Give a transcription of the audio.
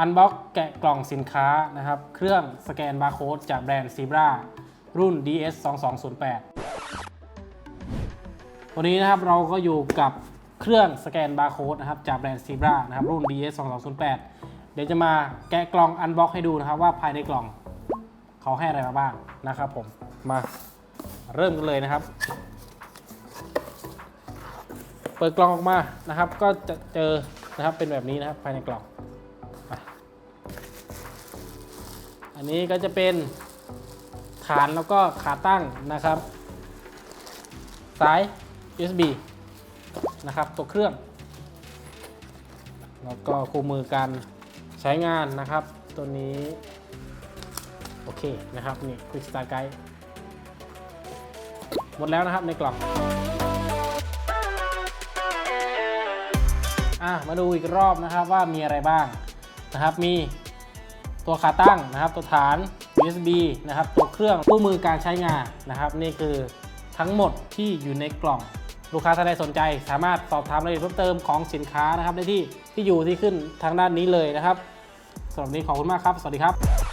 อันบ็อกแกะกล่องสินค้านะครับ เครื่องสแกนบาร์โค้ดจากแบรนด์ Zebra รุ่น DS 2208วันนี้นะครับเราก็อยู่กับเครื่องสแกนบาร์โค้ดนะครับจากแบรนด์ Zebra นะครับรุ่น DS 2208เดี๋ยวจะมาแกะกล่องอันบ็อกให้ดูนะครับว่าภายในกล่องเขาให้อะไรมาบ้างนะครับผมมาเริ่มกันเลยนะครับ เปิดกล่องออกมานะครับ ก็จะเจอนะครับเป็นแบบนี้นะครับภายในกล่อง อันนี้ก็จะเป็นฐานแล้วก็ขาตั้งนะครับ สาย USB นะครับตัวเครื่อง แล้วก็คู่มือการใช้งานนะครับ ตัวนี้ โอเคนะครับ นี่ Quick Start Guide หมดแล้วนะครับในกล่องอะมาดูอีกรอบนะครับว่ามีอะไรบ้างนะครับมี ตัวขาตั้งนะครับ ตัวฐาน USB นะครับ ตัวเครื่องคู่มือการใช้งานนะครับ นี่คือทั้งหมดที่อยู่ในกล่อง ลูกค้าท่านใดสนใจ สามารถสอบถามรายละเอียดเพิ่มเติมของสินค้านะครับได้ที่ที่อยู่ที่ขึ้นทางด้านนี้เลยนะครับสำหรับนี้ขอบคุณมากครับ สวัสดีครับ